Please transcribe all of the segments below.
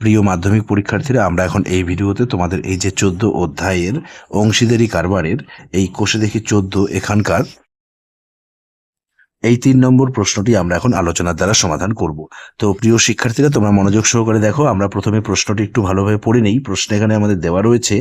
প্রিয় মাধ্যমিক পরীক্ষার্থীরা, আমরা এখন এই ভিডিওতে তোমাদের এই যে চোদ্দ অধ্যায়ের অংশীদারি কারবারের এই কোষে দেখি চোদ্দ এখানকার এই তিন নম্বর প্রশ্নটি আমরা এখন আলোচনার দ্বারা সমাধান করব। তো প্রিয় শিক্ষার্থীরা, তোমরা মনোযোগ সহকারে দেখো, আমরা প্রথমে প্রশ্নটি একটু ভালোভাবে পড়ে নেই। প্রশ্ন এখানে আমাদের দেওয়া রয়েছে,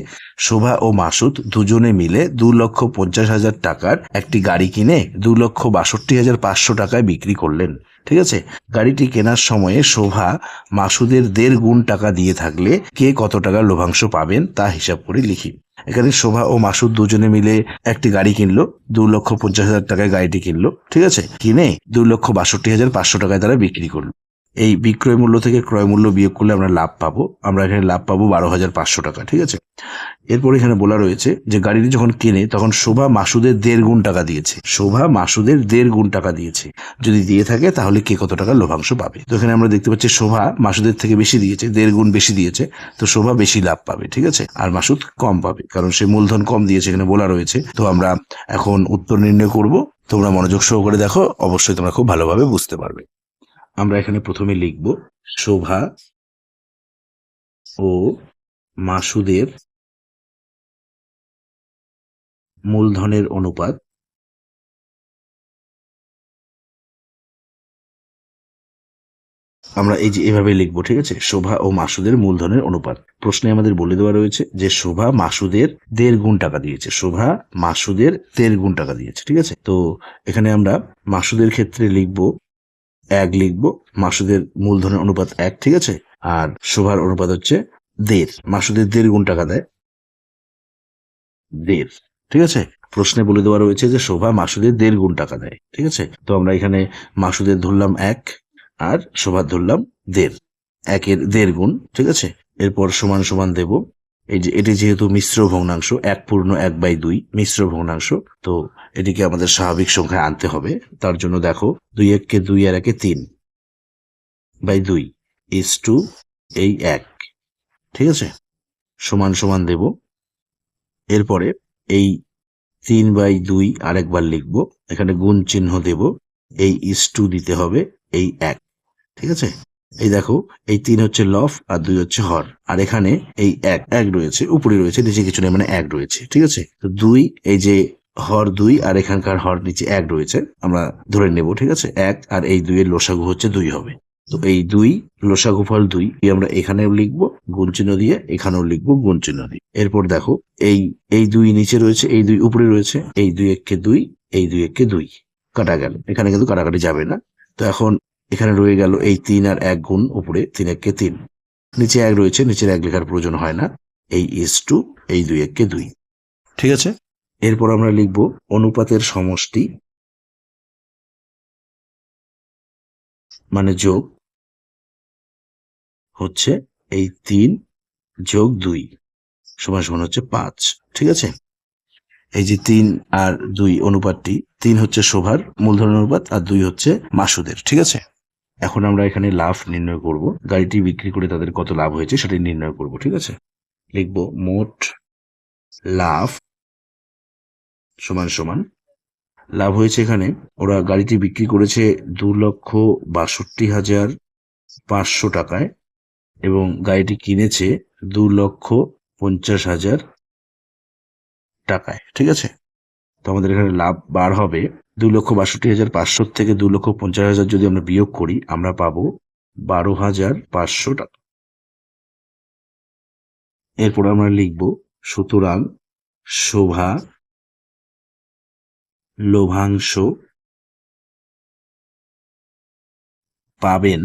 শোভা ও মাসুদ দুজনে মিলে দু লক্ষ পঞ্চাশ হাজার টাকার একটি গাড়ি কিনে দু লক্ষ বাষট্টি হাজার পাঁচশো টাকায় বিক্রি করলেন। ঠিক আছে? গাড়িটি কেনার সময়ে শোভা মাসুদের দেড় গুণ টাকা দিয়ে থাকলে কে কত টাকার লভ্যাংশ পাবেন তা হিসাব করে লিখি। এখানে শোভা ও মাসুদ দুজনে মিলে একটি গাড়ি কিনলো, দু লক্ষ পঞ্চাশ হাজার টাকায় গাড়িটি কিনলো, ঠিক আছে? কিনে দু লক্ষ বাষট্টি হাজার পাঁচশো টাকায় তারা বিক্রি করল। এই বিক্রয় মূল্য থেকে ক্রয় মূল্য বিয়োগ করলে আমরা লাভ পাবো। আমরা এখানে লাভ পাবো বারো হাজার পাঁচশো টাকা, ঠিক আছে? এরপর এখানে বলা রয়েছে যে গাড়িটি যখন কেনে, তখন শোভা মাসুদের দেড় গুণ টাকা দিয়েছে। শোভা মাসুদের দেড় গুণ টাকা দিয়েছে। যদি দিয়ে থাকে, তাহলে কে কত টাকা লভ্যাংশ পাবে? তো এখানে আমরা দেখতে পাচ্ছি শোভা মাসুদের থেকে বেশি দিয়েছে, দেড় গুণ বেশি দিয়েছে, তো শোভা বেশি লাভ পাবে, ঠিক আছে? আর মাসুদ কম পাবে, কারণ সে মূলধন কম দিয়েছে, এখানে বলা রয়েছে। তো আমরা এখন উত্তর নির্ণয় করব। তোমরা মনোযোগ সহকারে দেখো, অবশ্যই তোমরা খুব ভালোভাবে বুঝতে পারবে। আমরা এখানে প্রথমে লিখব শোভা ও মাসুদের মূলধনের অনুপাত। আমরা এই যে এভাবে লিখব, ঠিক আছে? শোভা ও মাসুদের মূলধনের অনুপাত। প্রশ্নে আমাদের বলে দেওয়া রয়েছে যে শোভা মাসুদের দেড় গুণ টাকা দিয়েছে। শোভা মাসুদের দেড় গুণ টাকা দিয়েছে, ঠিক আছে? তো এখানে আমরা মাসুদের ক্ষেত্রে লিখব এক লিখব, মাসুদের মূলধনের অনুপাত এক, ঠিক আছে? আর শোভার অনুপাত হচ্ছে দেড়, মাসুদের দেড় গুণ টাকা দেয় দেড়, ঠিক আছে? প্রশ্নে বলে দেওয়া রয়েছে যে শোভা মাসুদের দেড় গুণ টাকা দেয়, ঠিক আছে? তো আমরা এখানে মাসুদের ধরলাম এক, আর শোভার ধরলাম দেড়, একের দেড় গুণ, ঠিক আছে? এরপর সমান সমান দেব এই যে, এটি যেহেতু মিশ্র ভগ্নাংশ, এক পূর্ণ, এক বাই দুই, মিশ্র ভগ্নাংশ, তো এটিকে আমাদের স্বাভাবিক সংখ্যায় আনতে হবে। তার জন্য দেখো, দুই এককে দুই আর একে তিন বাই দুই ইস টু এই এক। ঠিক আছে? সমান সমান দেব। এরপরে এই তিন বাই দুই আরেকবার লিখব। এখানে গুণ চিহ্ন দেব। এই ইস টু দিতে হবে, এই এক। ঠিক আছে? এই দেখো, এই তিন হচ্ছে লফ আর দুই হচ্ছে হর। আর এখানে এই এক এক রয়েছে, উপরে রয়েছে, নিচে কিছু নেই মানে এক রয়েছে, ঠিক আছে? তো দুই, এই যে হর দুই আর এখানকার হর নিচে এক রয়েছে, আমরা ধরে নেব, ঠিক আছে? এক আর এই দুইয়ের লসাগু হচ্ছে দুই হবে। তো এই দুই, লসাগু ফল দুই আমরা এখানেও লিখব, গুণ চিহ্ন দিয়ে এখানেও লিখব গুণ চিহ্ন দিয়ে। এরপর দেখো, এই এই দুই নিচে রয়েছে, এই দুই উপরে রয়েছে, এই দুই এককে দুই, এই দুই এককে দুই। কাটা গেল। এখানে কিন্তু কাটাকাটি যাবে না। তো এখন এখানে রয়ে গেল এই তিন আর এক গুণ উপরে তিন এককে তিন। নিচে এক রয়েছে নিচের এক লেখার প্রয়োজন হয় না। এই ইস টু এই দুই এককে দুই। ঠিক আছে? এরপর আমরা লিখব অনুপাতের সমষ্টি মানে যোগ হচ্ছে এই তিন যোগ দুই সমান সমান হচ্ছে পাঁচ। ঠিক আছে? এই যে তিন আর দুই অনুপাতটি তিন হচ্ছে শোভার মূলধন অনুপাত আর দুই হচ্ছে মাসুদের। ঠিক আছে? এখন আমরা এখানে লাভ নির্ণয় করব। গাড়িটি বিক্রি করে তাদের কত লাভ হয়েছে সেটি নির্ণয় করব, ঠিক আছে? লিখব মোট লাভ সমান সমান। লাভ হয়েছে এখানে, ওরা গাড়িটি বিক্রি করেছে দু লক্ষ বাষট্টি হাজার পাঁচশো টাকায় এবং গাড়িটি কিনেছে দু লক্ষ পঞ্চাশ হাজার টাকায়, ঠিক আছে? তো আমাদের এখানে লাভ বার হবে দু লক্ষ বাষট্টি হাজার পাঁচশো থেকে দু লক্ষ পঞ্চাশ হাজার যদি আমরা বিয়োগ করি, আমরা পাবো বারো হাজার পাঁচশো টাকা। এরপর আমরা লিখব সুতরাং শোভা লভ্যাংশ পাবেন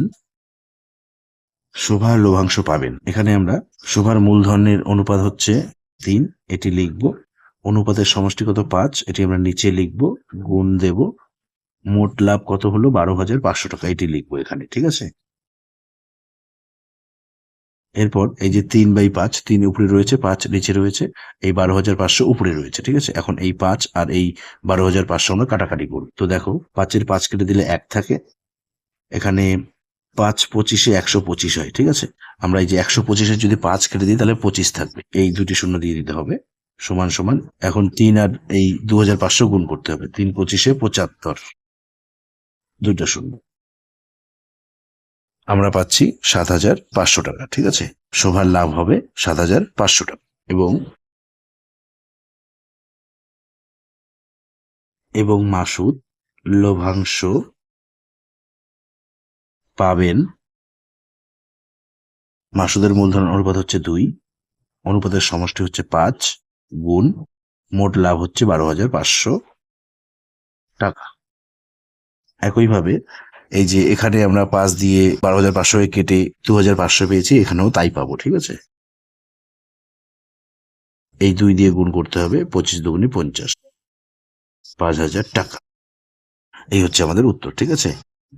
শোভার লভ্যাংশ পাবেন। এখানে আমরা শোভার মূলধনের অনুপাত হচ্ছে তিন, এটি লিখব অনুপাতের সমষ্টি কত পাঁচ, এটি আমরা নিচে লিখব, গুণ দেব। মোট লাভ কত হলো? বারো হাজার পাঁচশো টাকা, এটি লিখব এখানে, ঠিক আছে? এরপর এই যে তিন বাই পাঁচ, তিন উপরে রয়েছে, পাঁচ নিচে রয়েছে, এই বারো হাজার পাঁচশো উপরে রয়েছে, ঠিক আছে? এখন এই পাঁচ আর এই বারো হাজার পাঁচশো আমরা কাটাকাটি করব। তো দেখো, পাঁচের পাঁচ কেটে দিলে এক থাকে, এখানে পাঁচ পঁচিশে একশো পঁচিশ হয়, ঠিক আছে? আমরা এই যে একশো পঁচিশে যদি পাঁচ কেটে দিই, তাহলে পঁচিশ থাকবে, এই দুটি শূন্য দিয়ে দিতে হবে। সমান সমান এখন তিন আর এই দু হাজার পাঁচশো গুণ করতে হবে। তিন পঁচিশে পঁচাত্তর। দুইটা শূন্য। আমরা পাচ্ছি সাত হাজার পাঁচশো টাকা, ঠিক আছে? শোভার লাভ হবে সাত হাজার পাঁচশো টাকা। এবং এবং মাসুদ লভ্যাংশ পাবেন, মাসুদের মূলধন অনুপাত হচ্ছে দুই, অনুপাতের সমষ্টি হচ্ছে পাঁচ গুণ মোট লাভ হচ্ছে বারো হাজার পাঁচশো টাকা। একইভাবে এই যে এখানে আমরা পাঁচ দিয়ে বারো হাজার পাঁচশো কেটে দু হাজার পাঁচশো পেয়েছি, এখানেও তাই পাবো, ঠিক আছে? এই দুই দিয়ে গুণ করতে হবে পঁচিশ দুগুণে পঞ্চাশ, পাঁচ হাজার টাকা। এই হচ্ছে আমাদের উত্তর, ঠিক আছে?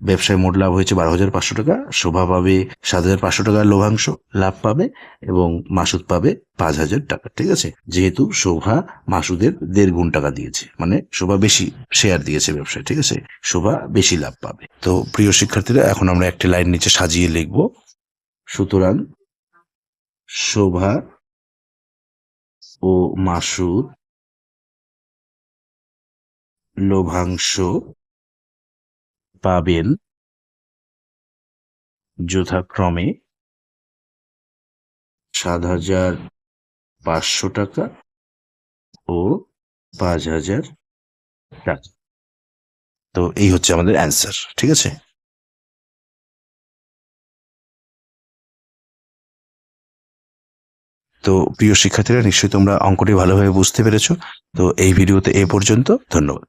ব্যবসায় মোট লাভ হয়েছে বারো হাজার পাঁচশো টাকা, শোভা পাবে সাত হাজার পাঁচশো টাকার লভ্যাংশ লাভ পাবে এবং মাসুদ পাবে পাঁচ হাজার টাকা, ঠিক আছে? যেহেতু শোভা মাসুদের দেড় গুণ টাকা দিয়েছে মানে শোভা বেশি শেয়ার দিয়েছে ব্যবসায়, ঠিক আছে? শোভা বেশি লাভ পাবে। তো প্রিয় শিক্ষার্থীরা, এখন আমরা একটি লাইন নিচে সাজিয়ে লিখব। সুতরাং শোভা ও মাসুদ লভ্যাংশ পাবেন যথাক্রমে সাত হাজার পাঁচশো টাকা ও পাঁচ হাজার টাকা। তো এই হচ্ছে আমাদের অ্যান্সার ঠিক আছে? তো প্রিয় শিক্ষার্থীরা, নিশ্চয়ই তোমরা অঙ্কটি ভালোভাবে বুঝতে পেরেছ। তো এই ভিডিওতে এ পর্যন্ত, ধন্যবাদ।